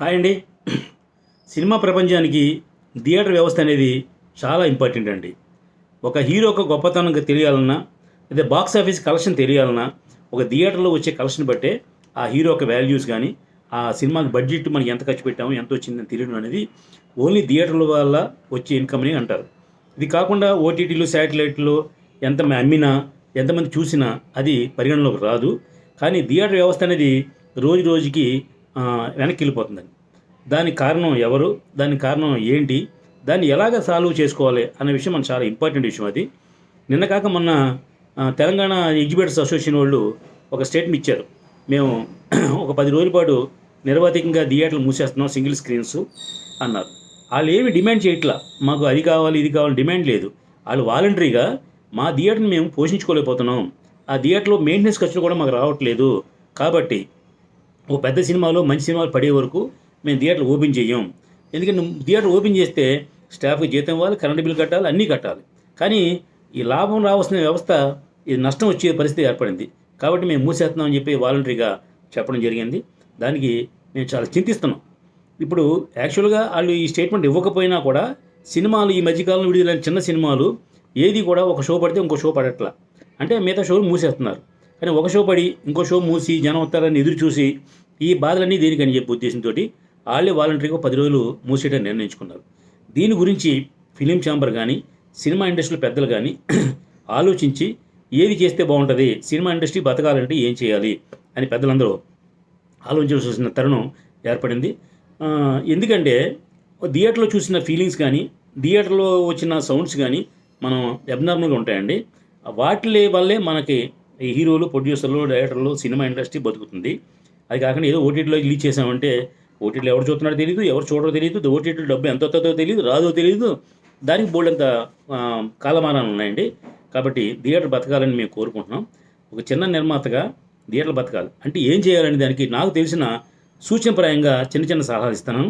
Hi అండి. Cinema ప్రపంచానికి theatre వ్యవస్థ అనేది చాలా ఇంపార్టెంట్ అండి. ఒక హీరోకి గొప్పతనం తెలియాలన్నా లేదా బాక్స్ ఆఫీస్ కలెక్షన్ తెలియాలన్నా ఒక థియేటర్లో వచ్చే కలెక్షన్ బట్టే ఆ హీరో యొక్క వాల్యూస్ కానీ ఆ సినిమాకి బడ్జెట్ మనం ఎంత ఖర్చు పెట్టాము ఎంత వచ్చిందని తెలియడం అనేది ఓన్లీ థియేటర్ల వల్ల వచ్చే ఇన్కమ్ని అంటారు. ఇది కాకుండా ఓటీటీలు శాటిలైట్లు ఎంత అమ్మినా ఎంతమంది చూసినా అది పరిగణలోకి రాదు. కానీ థియేటర్ వ్యవస్థ అనేది రోజు రోజుకి వెనక్కి వెళ్ళిపోతుందండి. దానికి కారణం ఎవరు? దానికి కారణం ఏంటి? దాన్ని ఎలాగ సాల్వ్ చేసుకోవాలి అనే విషయం మనకు చాలా ఇంపార్టెంట్ విషయం అది. నిన్న కాక మొన్న తెలంగాణ ఎగ్జిబిటర్స్ అసోసియేషన్ వాళ్ళు ఒక స్టేట్మెంట్ ఇచ్చారు. మేము ఒక పది రోజుల పాటు నిరవధికంగా థియేటర్లు మూసేస్తున్నాం సింగిల్ స్క్రీన్స్ అన్నారు. వాళ్ళు ఏమి డిమాండ్ చేయట్లా? మాకు అది కావాలి ఇది కావాలి డిమాండ్ లేదు. వాళ్ళు వాలంటరీగా మా థియేటర్ని మేము పోషించుకోలేకపోతున్నాం. ఆ థియేటర్లో మెయింటెనెన్స్ ఖర్చులు కూడా మాకు రావట్లేదు. కాబట్టి ఓ పెద్ద సినిమాలో మంచి సినిమాలు పడే వరకు మేము థియేటర్ ఓపెన్ చేయం ఎందుకంటే థియేటర్ ఓపెన్ చేస్తే స్టాఫ్కి జీతం ఇవ్వాలి కరెంట్ బిల్ కట్టాలి అన్నీ కట్టాలి. కానీ ఈ లాభం రావాల్సిన వ్యవస్థ ఇది నష్టం వచ్చే పరిస్థితి ఏర్పడింది. కాబట్టి మేము మూసేస్తున్నాం అని చెప్పి వాలంటరీగా చెప్పడం జరిగింది. దానికి మేము చాలా చింతిస్తున్నాం. ఇప్పుడు యాక్చువల్గా వాళ్ళు ఈ స్టేట్మెంట్ ఇవ్వకపోయినా కూడా సినిమాలు ఈ మధ్యకాలంలో విడుదలైన చిన్న సినిమాలు ఏది కూడా ఒక షో పడితే ఇంకో షో పడట్లా. అంటే మిగతా షోలు మూసేస్తున్నారు. కానీ ఒక షో పడి ఇంకో షో మూసి జనం వస్తారని ఎదురు చూసి ఈ బాధలన్నీ దేనికని చెప్పి ఉద్దేశంతో వాళ్ళే వాలంటరీగా పది రోజులు మూసేయడం నిర్ణయించుకున్నారు. దీని గురించి ఫిలిం ఛాంబర్ కానీ సినిమా ఇండస్ట్రీలో పెద్దలు కానీ ఆలోచించి ఏది చేస్తే బాగుంటుంది సినిమా ఇండస్ట్రీ బతకాలంటే ఏం చేయాలి అని పెద్దలందరూ ఆలోచించాల్సిన తరుణం ఏర్పడింది. ఎందుకంటే థియేటర్లో చూసిన ఫీలింగ్స్ కానీ థియేటర్లో వచ్చిన సౌండ్స్ కానీ మనం అబ్నార్మల్గా ఉంటాయండి. వాటి వల్లే మనకి ఈ హీరోలు ప్రొడ్యూసర్లు డైరెక్టర్లు సినిమా ఇండస్ట్రీ బతుకుతుంది. అది కాకుండా ఏదో ఓటీటీలో రిలీజ్ చేసామంటే ఓటీటీలు ఎవరు చూస్తున్నారో తెలియదు ఎవరు చూడరో తెలియదు ఓటీటీలు డబ్బు ఎంత వస్తుందో తెలియదు రాదో తెలియదు దానికి బోల్డ్ అంత కాలమానాలు ఉన్నాయండి. కాబట్టి థియేటర్ బతకాలని మేము కోరుకుంటున్నాం. ఒక చిన్న నిర్మాతగా థియేటర్ బతకాలి. అంటే ఏం చేయాలని దానికి నాకు తెలిసిన సూచనప్రాయంగా చిన్న చిన్న సలహాలు ఇస్తాను.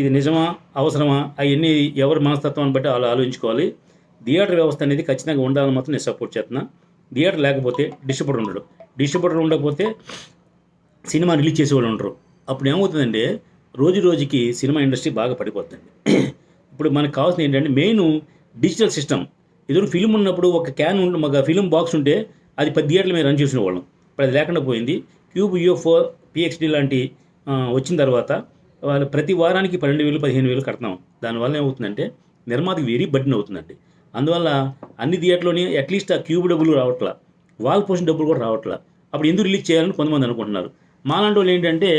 ఇది నిజమా అవసరమా అవన్నీ ఎవరి మనస్తత్వాన్ని బట్టి వాళ్ళు ఆలోచించుకోవాలి. థియేటర్ వ్యవస్థ అనేది ఖచ్చితంగా ఉండాలని మాత్రం నేను సపోర్ట్ చేస్తున్నా. థియేటర్ లేకపోతే డిస్ట్రిబ్యూటర్ ఉండడు. డిస్ట్రిబ్యూటర్ ఉండకపోతే సినిమా రిలీజ్ చేసేవాళ్ళు ఉండరు. అప్పుడు ఏమవుతుందంటే రోజు రోజుకి సినిమా ఇండస్ట్రీ బాగా పడిపోతుంది. ఇప్పుడు మనకు కావాల్సింది ఏంటంటే మెయిన్ డిజిటల్ సిస్టమ్. ఎదురు ఫిల్మ్ ఉన్నప్పుడు ఒక క్యాన్ ఉంటే ఒక ఫిల్మ్ బాక్స్ ఉంటే అది పది థియేటర్లు మేము రన్ చేసిన వాళ్ళం. ఇప్పుడు అది లేకుండా పోయింది. క్యూబ్ యూఎఫ్ఓ పిఎక్స్డి లాంటి వచ్చిన తర్వాత వాళ్ళు ప్రతి వారానికి పన్నెండు వేలు పదిహేను వేలు కడతాం దానివల్ల ఏమవుతుందంటే నిర్మాతకి వెరీ బడ్డన్ అవుతుందండి. అందువల్ల అన్ని థియేటర్లోని అట్లీస్ట్ ఆ క్యూబ్ డబ్బులు రావట్లా. వాల్ పోషన్ డబ్బులు కూడా రావట్లా. అప్పుడు ఎందుకు రిలీజ్ చేయాలని కొంతమంది అనుకుంటున్నారు. మాలాంటి వాళ్ళు ఏంటంటే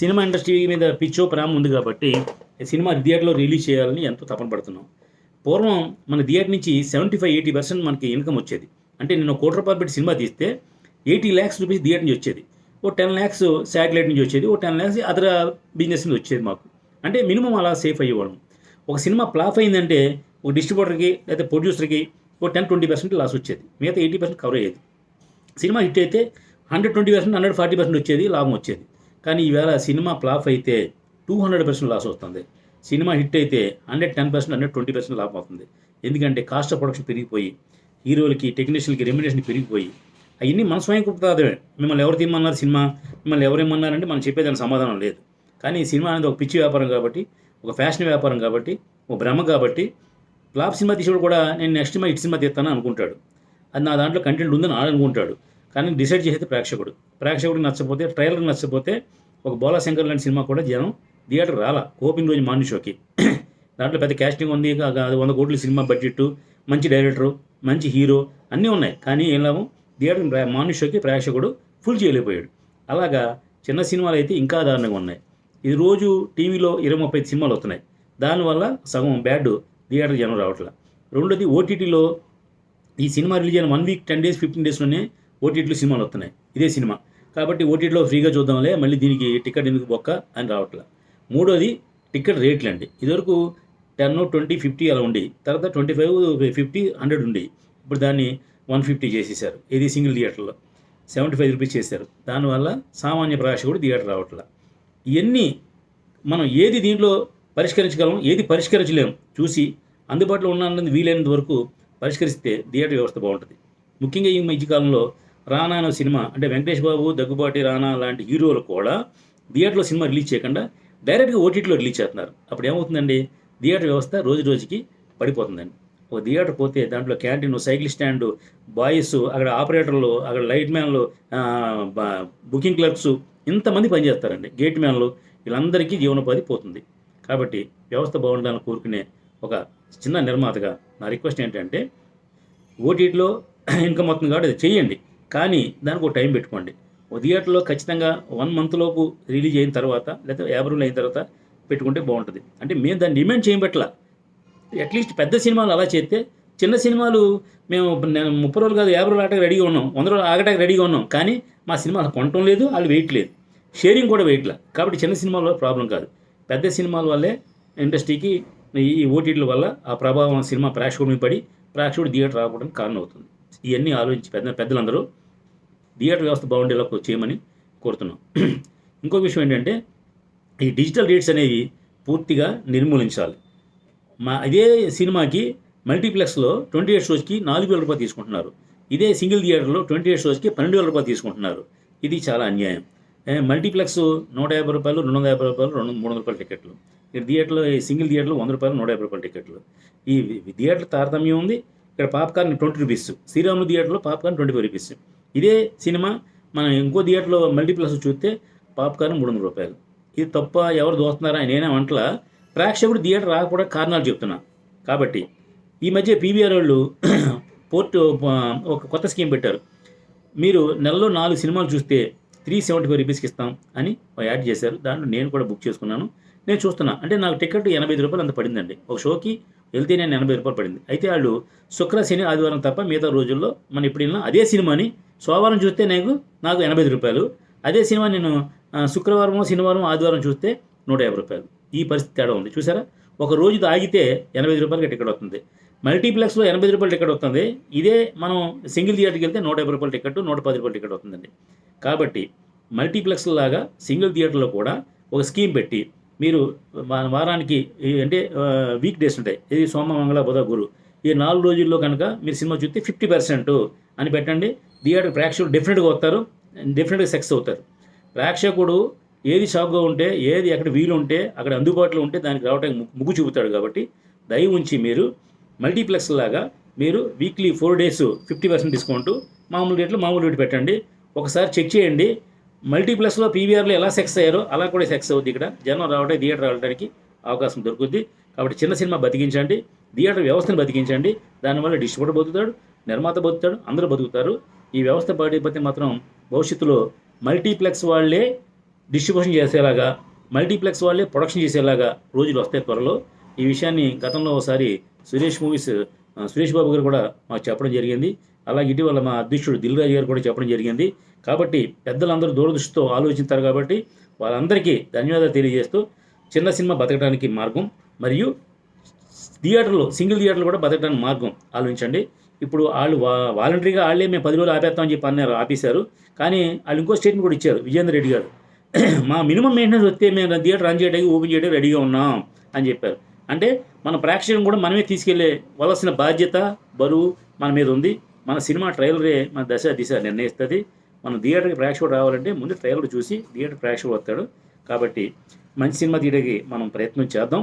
సినిమా ఇండస్ట్రీ మీద పిచ్చో ప్రేమ ఉంది కాబట్టి సినిమా థియేటర్లో రిలీజ్ చేయాలని ఎంతో తపన పడుతున్నాం. పూర్వం మన థియేటర్ నుంచి సెవెంటీ ఫైవ్ ఎయిటీ పర్సెంట్ మనకి ఇన్కమ్ వచ్చేది. అంటే నేను కోటి రూపాయలు పెట్టి సినిమా తీస్తే ఎయిటీ ల్యాక్స్ రూపీస్ థియేటర్ నుంచి వచ్చేది. ఓ టెన్ ల్యాక్స్ శాటిలైట్ నుంచి వచ్చేది ఓ టెన్ ల్యాక్స్ అదర్ బిజినెస్ నుంచి వచ్చేది మాకు. అంటే మినిమం అలా సేఫ్ అయ్యేవాళ్ళం. ఒక సినిమా ఫ్లాప్ అయిందంటే ఒక డిస్ట్రిబ్యూటర్కి లేదా ప్రొడ్యూసర్కి ఒక టెన్ ట్వంటీ పర్సెంట్ లాస్ వచ్చేది. మిగతా ఎయిటీ పర్సెంట్ కవర్ అయ్యేది. సినిమా హిట్ అయితే hundred twenty percent hundred forty percent వచ్చేది లాభం వచ్చేది. కానీ ఈవేళ సినిమా ఫ్లాప్ అయితే టూ హండ్రెడ్ పర్సెంట్ లాస్ వస్తుంది. సినిమా హిట్ అయితే hundred ten percent hundred twenty percent లాభం అవుతుంది. ఎందుకంటే కాస్ట్ ఆఫ్ ప్రొడక్షన్ పెరిగిపోయి హీరోలకి టెక్నీషియన్కి రెమ్యునేషన్ పెరిగిపోయి అవన్నీ మన స్వయం కృతాదే మిమ్మల్ని ఎవరు తీయమన్నారు సినిమా? మిమ్మల్ని ఎవరు ఏమన్నారంటే మనం చెప్పేదానికి సమాధానం లేదు. కానీ ఈ సినిమా అనేది ఒక పిచ్చి వ్యాపారం కాబట్టి ఒక ఫ్యాషన్ వ్యాపారం కాబట్టి ఒక భ్రమ కాబట్టి ఫ్లాప్ సినిమా తీసేవాడు కూడా నేను నెక్స్ట్ సినిమా ఇటు సినిమా తీస్తాను అనుకుంటాడు. అది నా దాంట్లో కంటెంట్ ఉందని ఆడ అనుకుంటాడు. కానీ డిసైడ్ చేసేది ప్రేక్షకుడు. ప్రేక్షకుడికి నచ్చకపోతే ట్రైలర్ నచ్చకపోతే ఒక బోలా శంకర్ లాంటి సినిమా కూడా జనం థియేటర్ రాలా. ఓపెన్ రోజు మార్నింగ్ షోకి. దాంట్లో పెద్ద క్యాస్టింగ్ ఉంది అది వంద కోట్ల సినిమా బడ్జెట్ మంచి డైరెక్టరు మంచి హీరో అన్నీ ఉన్నాయి. కానీ ఏం లాభం? థియేటర్ మార్నింగ్ షోకి ప్రేక్షకుడు ఫుల్ చేయలేకపోయాడు. అలాగా చిన్న సినిమాలు అయితే ఇంకా దారుణంగా ఉన్నాయి. ఇది రోజు టీవీలో ఇరవై ముప్పై సినిమాలు వస్తున్నాయి. దానివల్ల సగం బ్యాడ్ థియేటర్ జనం రావట్లే. రెండోది ఓటీటీలో ఈ సినిమా రిలీజ్ అయిన one week ten days fifteen డేస్లోనే ఓటీటీలో సినిమాలు వస్తున్నాయి. ఇదే సినిమా. కాబట్టి ఓటీటీలో ఫ్రీగా చూద్దాంలే మళ్ళీ దీనికి టికెట్ ఎందుకు బొక్క అని రావట్లే. మూడోది టికెట్ రేట్లు అండి ఇదివరకు టెన్ ట్వంటీ ఫిఫ్టీ అలా ఉండి తర్వాత ట్వంటీ ఫైవ్ ఫిఫ్టీ హండ్రెడ్ ఉండి ఇప్పుడు దాన్ని వన్ ఫిఫ్టీ చేసేసారు. ఇది సింగిల్ థియేటర్లో? సెవెంటీ ఫైవ్ రూపీస్ చేశారు. దానివల్ల సామాన్య ప్రేక్షకుడు థియేటర్ రావట్లే. ఇవన్నీ మనం ఏది దీంట్లో పరిష్కరించగలం ఏది పరిష్కరించలేము చూసి అందుబాటులో ఉన్నందుకు వీలైనంత వరకు పరిష్కరిస్తే థియేటర్ వ్యవస్థ బాగుంటుంది. ముఖ్యంగా ఈ మధ్యకాలంలో రానా అనే సినిమా అంటే వెంకటేష్ బాబు దగ్గుబాటి రానా లాంటి హీరోలు కూడా థియేటర్లో సినిమా రిలీజ్ చేయకుండా డైరెక్ట్గా ఓటీటీలో రిలీజ్ చేస్తున్నారు. అప్పుడు ఏమవుతుందండి? థియేటర్ వ్యవస్థ రోజు రోజుకి పడిపోతుందండి. ఒక థియేటర్ పోతే దాంట్లో క్యాంటీన్ సైకిల్ స్టాండ్ బాయ్స్ అక్కడ ఆపరేటర్లు అక్కడ లైట్ మ్యాన్లు బుకింగ్ క్లర్క్స్ ఇంతమంది పనిచేస్తారండి. గేట్ మ్యాన్లు వీళ్ళందరికీ జీవనోపాధి పోతుంది. కాబట్టి వ్యవస్థ బాగుండాలని కోరుకునే ఒక చిన్న నిర్మాతగా నా రిక్వెస్ట్ ఏంటంటే ఓటీటీలో ఇన్కమ్ అవుతుంది కాబట్టి అది చేయండి. కానీ దానికి ఒక టైం పెట్టుకోండి. ఒక థియేటర్లో ఖచ్చితంగా వన్ మంత్ లోపు రిలీజ్ అయిన తర్వాత లేదా యాభై రోజులు అయిన తర్వాత పెట్టుకుంటే బాగుంటుంది. అంటే మేము దాన్ని డిమాండ్ చేయబట్ల అట్లీస్ట్ పెద్ద సినిమాలు అలా చేస్తే చిన్న సినిమాలు మేము నేను ముప్పై రోజులు కాదు యాభై రోజులు ఆటకు రెడీగా ఉన్నాం వంద రోజులు ఆగటానికి రెడీగా ఉన్నాం. కానీ మా సినిమాలు కొనటం లేదు వాళ్ళు వెయిట్ లేదు. షేరింగ్ కూడా వెయిట్లా కాబట్టి చిన్న సినిమాల ప్రాబ్లం కాదు. పెద్ద సినిమాల వల్లే ఇండస్ట్రీకి ఈ ఓటీటీల వల్ల ఆ ప్రభావం సినిమా ప్రేక్షకుడి మీద పడి ప్రేక్షకుడు థియేటర్ రాకపోవడానికి కారణం అవుతుంది ఇవన్నీ ఆలోచించి పెద్ద పెద్దలందరూ థియేటర్ వ్యవస్థ బాగుండేలా చేయమని కోరుతున్నాం. ఇంకో విషయం ఏంటంటే ఈ డిజిటల్ రేట్స్ అనేవి పూర్తిగా నిర్మూలించాలి. మా ఇదే సినిమాకి మల్టీప్లెక్స్లో ట్వంటీ ఎయిట్ షోస్కి నాలుగు వేల రూపాయలు తీసుకుంటున్నారు. ఇదే సింగిల్ థియేటర్లో ట్వంటీ ఎయిట్ షోస్కి పన్నెండు వేల రూపాయలు తీసుకుంటున్నారు. ఇది చాలా అన్యాయం. మల్టీప్లెక్స్ నూట యాభై రూపాయలు రెండు వందల యాభై రూపాయలు రెండు మూడు వందల రూపాయల టికెట్లు. ఇక్కడ థియేటర్లో సింగిల్ థియేటర్లో వంద రూపాయలు నూట యాభై రూపాయల టికెట్లు. ఈ థియేటర్ తారతమ్యం ఉంది. ఇక్కడ పాప్కార్న్ ట్వంటీ రూపీస్. శ్రీరాములు థియేటర్లో పాప్కార్న్ ట్వంటీ ఫైవ్ రూపీస్. ఇదే సినిమా మనం ఇంకో థియేటర్లో మల్టీప్లెక్స్ చూస్తే పాప్కార్న్ మూడు వందల రూపాయలు. ఇది తప్ప ఎవరు దోస్తున్నారా నేనే వంటల ప్రేక్షకుడు థియేటర్ రాకపోవడానికి కారణాలు చెప్తున్నా. కాబట్టి ఈ మధ్య పీవీఆర్ వాళ్ళు పోర్ట్ ఒక కొత్త స్కీమ్ పెట్టారు. మీరు నెలలో నాలుగు సినిమాలు చూస్తే త్రీ సెవెంటీ ఫైవ్ రూపీస్కి ఇస్తాం అని యాడ్ చేశారు. దాంట్లో నేను కూడా బుక్ చేసుకున్నాను. నేను చూస్తున్నా. అంటే నాకు టికెట్ ఎనభై ఐదు రూపాయలు అంత పడిందండి. ఒక షోకి వెళ్తే నేను ఎనభై రూపాయలు పడింది. అయితే వాళ్ళు శుక్ర శని ఆదివారం తప్ప మిగతా రోజుల్లో మనం ఇప్పుడు వెళ్ళినా అదే సినిమాని సోమవారం చూస్తే నాకు నాకు ఎనభై ఐదు రూపాయలు అదే సినిమా నేను శుక్రవారం శనివారం ఆదివారం చూస్తే నూట యాభై రూపాయలు. ఈ పరిస్థితి తేడా ఉంది. చూసారా? ఒక రోజు ఆగితే ఎనభై ఐదు రూపాయలకి టికెట్ వస్తుంది. మల్టీప్లెక్స్లో ఎనభై రూపాయలు రూపాయల టికెట్ వస్తుంది. ఇదే మనం సింగిల్ థియేటర్కి వెళ్తే నూట యాభై రూపాయల టికెట్ నూట పది రూపాయల టికెట్ వస్తుందండి కాబట్టి మల్టీప్లెక్స్ లాగా సింగిల్ థియేటర్లో కూడా ఒక స్కీమ్ పెట్టి మీరు వారానికి అంటే వీక్ డేస్ ఉంటాయి. ఇది సోమ మంగళ బుధ గురు. ఈ నాలుగు రోజుల్లో కనుక మీరు సినిమా చూస్తే ఫిఫ్టీ పర్సెంట్ అని పెట్టండి. థియేటర్ ప్రేక్షకుడు డెఫినెట్గా వస్తారు. డెఫినెట్గా సక్సెస్ అవుతారు. ప్రేక్షకుడు ఏది షాప్గా ఉంటే ఏది ఎక్కడ వీలు ఉంటే అక్కడ అందుబాటులో ఉంటే దానికి రావడానికి ముగ్గు చూపుతాడు కాబట్టి దయ ఉంచి మీరు మల్టీప్లెక్స్ లాగా మీరు weekly four days fifty percent discount మామూలు రేట్లు మామూలు రేటు పెట్టండి. ఒకసారి చెక్ చేయండి. మల్టీప్లెక్స్లో పీవీఆర్లో ఎలా సెక్స్ అయ్యారో అలా కూడా సెక్స్ అవుద్ది ఇక్కడ. జనం రావడానికి థియేటర్ రావడానికి అవకాశం దొరుకుద్ది. కాబట్టి చిన్న సినిమా బతికించండి థియేటర్ వ్యవస్థను బతికించండి. దానివల్ల డిస్ట్రిబ్యూటర్ బతుకుతాడు నిర్మాత బతుకుతాడు అందరూ బతుకుతారు. ఈ వ్యవస్థ పాడైపోతే మాత్రం భవిష్యత్తులో మల్టీప్లెక్స్ వాళ్ళే డిస్ట్రిబ్యూషన్ చేసేలాగా మల్టీప్లెక్స్ వాళ్ళే ప్రొడక్షన్ చేసేలాగా రోజులు వస్తాయి త్వరలో. ఈ విషయాన్ని గతంలో ఒకసారి సురేష్ మూవీస్ సురేష్ బాబు గారు కూడా మాకు చెప్పడం జరిగింది. అలాగే ఇటీవల మా అధ్యక్షుడు దిల్ రాజు గారు కూడా చెప్పడం జరిగింది. కాబట్టి పెద్దలందరూ దూరదృష్టితో ఆలోచించారు కాబట్టి వాళ్ళందరికీ ధన్యవాదాలు తెలియజేస్తూ చిన్న సినిమా బతకడానికి మార్గం మరియు థియేటర్లో సింగిల్ థియేటర్లు కూడా బతకడానికి మార్గం ఆలోచించండి. ఇప్పుడు వాళ్ళు వా వాలంటరీగా వాళ్ళే మేము పది రోజులు ఆపేస్తామని చెప్పి అన్నారు ఆపేశారు. కానీ వాళ్ళు ఇంకో స్టేట్మెంట్ కూడా ఇచ్చారు విజేందర్ రెడ్డి గారు. మా మినిమం మెయింటెనెన్స్ వస్తే మేము థియేటర్ రన్ చేయడానికి ఓపెన్ చేయడానికి రెడీగా ఉన్నాం అని చెప్పారు. అంటే మన ప్రేక్షకులను కూడా మనమే తీసుకెళ్ళే వలసిన బాధ్యత బరువు మన మీద ఉంది. మన సినిమా ట్రైలరే మన దశ దిశ నిర్ణయిస్తుంది. మన థియేటర్కి ప్రేక్షకుడు రావాలంటే ముందు ట్రైలర్ చూసి థియేటర్ ప్రేక్షకుడు వస్తాడు. కాబట్టి మంచి సినిమా తీయడానికి మనం ప్రయత్నం చేద్దాం.